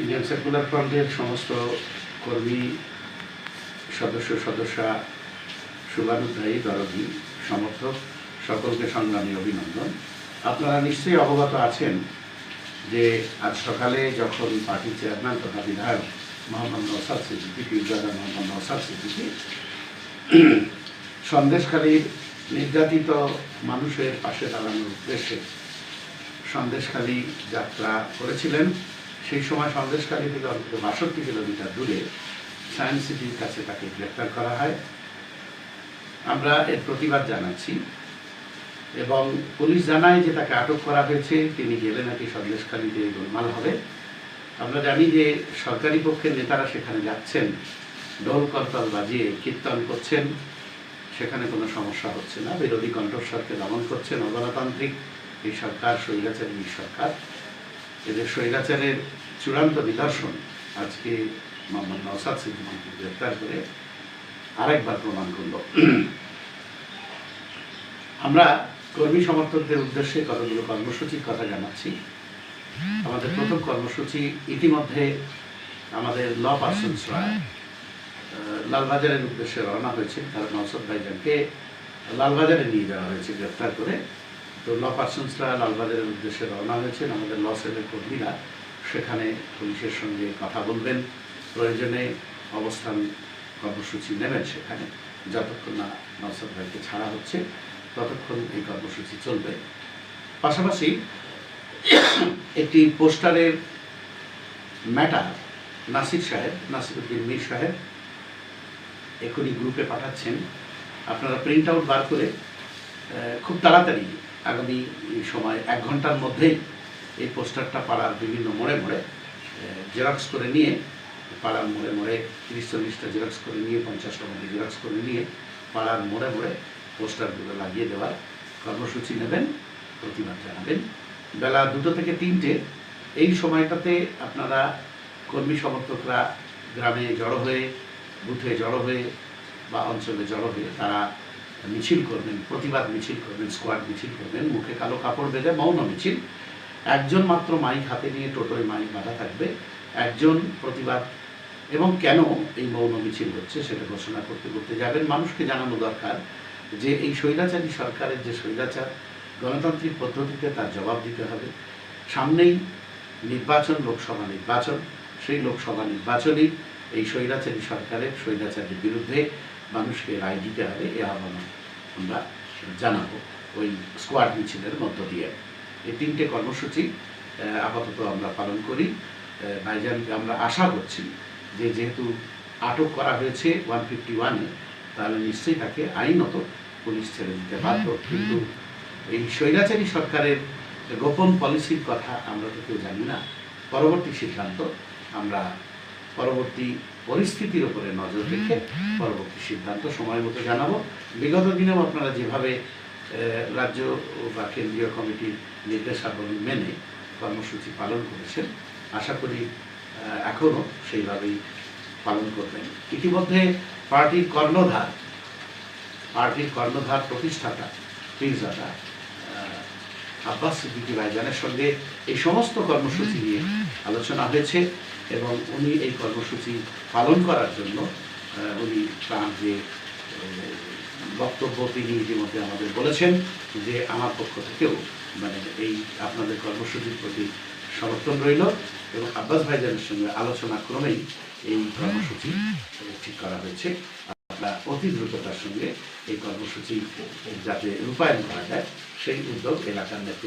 Indian secular ফ্রন্টের সমস্ত কর্মী, সদস্য, সদস্যা, শুভানুধ্যায়ী, দরদি, সমর্থক, সকলকে সংগ্রামী অভিনন্দন। আপনারা নিশ্চয়ই অবগত আছেন যে আজ সকালে যখন পার্টির চেয়ারম্যান তথা বিধায়ক মোহাম্মদ নৌসাদ সিদ্দিকি পীরজাদা মোহাম্মদ নৌসাদ সিদ্দিকি সন্দেশখালীর নির্যাতিত মানুষের পাশে দাঁড়ানোর উদ্দেশ্যে সন্দেশখালী যাত্রা করেছিলেন। সেই সময় সন্দেশখালী থেকে অন্তত বাষট্টি কিলোমিটার দূরে সায়েন্স সিটির কাছে তাকে গ্রেপ্তার করা হয়। আমরা এর প্রতিবাদ জানাচ্ছি এবং পুলিশ জানায় যে তাকে আটক করা হয়েছে, তিনি গেলে নাকি সন্দেশখালীতে গোলমাল হবে। আমরা জানি যে সরকারি পক্ষের নেতারা সেখানে যাচ্ছেন, ঢোল করতাল বাজিয়ে কীর্তন করছেন, সেখানে কোনো সমস্যা হচ্ছে না। বিরোধী কণ্ঠস্বরকে দমন করছেন অগণতান্ত্রিক। এই সরকার স্বৈরাচারী এই সরকার। এদের স্বৈরাচারের চূড়ান্ত নিদর্শন আজকে মোহাম্মদ নওসাদ সিদ্দিকীকে গ্রেপ্তার করে আরেকবার প্রমাণ করল। আমরা কর্মী সমর্থকদের উদ্দেশ্যে কতগুলো কর্মসূচির কথা জানাচ্ছি। আমাদের প্রথম কর্মসূচি ইতিমধ্যে আমাদের ল পার্সনসরা লালবাজারের উদ্দেশ্যে রওনা হয়েছে। কারণ নওসদ ভাইজানকে লালবাজারে নিয়ে যাওয়া হয়েছে গ্রেফতার করে। তো ল পার্সনসরা লালবাজারের উদ্দেশ্যে রওনা হয়েছেন আমাদের ল কর্মীরা। সেখানে পুলিশের সঙ্গে কথা বলবেন। প্রয়োজনে অবস্থান কর্মসূচি নেবেন সেখানে। যতক্ষণ না নওসদ ভাইকে ছাড়া হচ্ছে, ততক্ষণ এই কর্মসূচি চলবে। পাশাপাশি একটি পোস্টারের ম্যাটার নাসির সাহেব নাসিরুদ্দিন মীর সাহেব এখনই গ্রুপে পাঠাচ্ছেন। আপনারা প্রিন্ট আউট বার করে খুব তাড়াতাড়ি আগামী সময় এক ঘণ্টার মধ্যেই এই পোস্টারটা পাড়ার বিভিন্ন মোড়ে মোড়ে জেরক্স করে নিয়ে, পাড়ার মোড়ে মোড়ে তিরিশ চল্লিশটা জেরক্স করে নিয়ে, পঞ্চাশটা মধ্যে জেরক্স করে নিয়ে পাড়ার মোড়ে মোড়ে পোস্টারগুলো লাগিয়ে দেওয়ার কর্মসূচি নেবেন, প্রতিবাদ জানাবেন। বেলা দুটো থেকে তিনটে, এই সময়টাতে আপনারা কর্মী সমর্থকরা গ্রামে জড়ো হয়ে, বুথে জড়ো হয়ে বা অঞ্চলে জড়ো হয়ে তারা মিছিল করবেন, প্রতিবাদ মিছিল করবেন স্কোয়াড মিছিল করবেন, মুখে কালো কাপড় বেঁধে মৌন মিছিল। একজন মাত্র মাইক হাতে নিয়ে টোটোয় মাইক বাঁধা থাকবে। একজন প্রতিবাদ এবং কেন এই মৌন মিছিল হচ্ছে সেটা ঘোষণা করতে করতে যাবেন। মানুষকে জানানো দরকার যে এই স্বৈরাচারী সরকারের যে স্বৈরাচার, গণতান্ত্রিক পদ্ধতিতে তার জবাব দিতে হবে। সামনেই নির্বাচন, লোকসভা নির্বাচন। সেই লোকসভা নির্বাচনেই এই স্বৈরাচারী সরকারের স্বৈরাচারের বিরুদ্ধে মানুষকে রায় দিতে হবে এ আহ্বান আমরা জানাব ওই স্কোয়াড মিছিলের মধ্য দিয়ে। এই তিনটে কর্মসূচি আপাতত আমরা পালন করি। ভাইজানকে আমরা আশা করছি যে যেহেতু আটক করা হয়েছে ওয়ান ফিফটি ওয়ানে তাহলে নিশ্চয়ই তাকে আইনত পুলিশ ছেড়ে দিতে বাধ্য। কিন্তু এই স্বৈরাচারী সরকারের গোপন পলিসির কথা আমরা তো কেউ জানি না। পরবর্তী সিদ্ধান্ত আমরা পরবর্তী পরিস্থিতির উপরে নজর রেখে পরবর্তী সিদ্ধান্ত সময় মতো জানাব। বিগত দিনেও আপনারা যেভাবে রাজ্য বা কেন্দ্রীয় কমিটির নির্দেশাবলী মেনে কর্মসূচি পালন করেছেন, আশা করি এখনও সেইভাবেই পালন করবেন। ইতিমধ্যে পার্টির কর্ণধার পার্টির কর্ণধার প্রতিষ্ঠাতা পীরজাদা আব্বাস সিদ্দিকী ভাইজানের সঙ্গে এই সমস্ত কর্মসূচি নিয়ে আলোচনা হয়েছে এবং উনি এই কর্মসূচি পালন করার জন্য উনি তার যে বক্তব্য তিনি ইতিমধ্যে আমাদের বলেছেন যে আমার পক্ষ থেকেও মানে এই আপনাদের কর্মসূচির প্রতি সমর্থন রইল এবং আব্বাস ভাইজানের সঙ্গে আলোচনা ক্রমেই এই কর্মসূচি ঠিক করা হয়েছে। আমরা অতি দ্রুততার সঙ্গে এই কর্মসূচি যাতে রূপায়ণ করা যায় সেই উদ্যোগ এলাকার নেতৃত্ব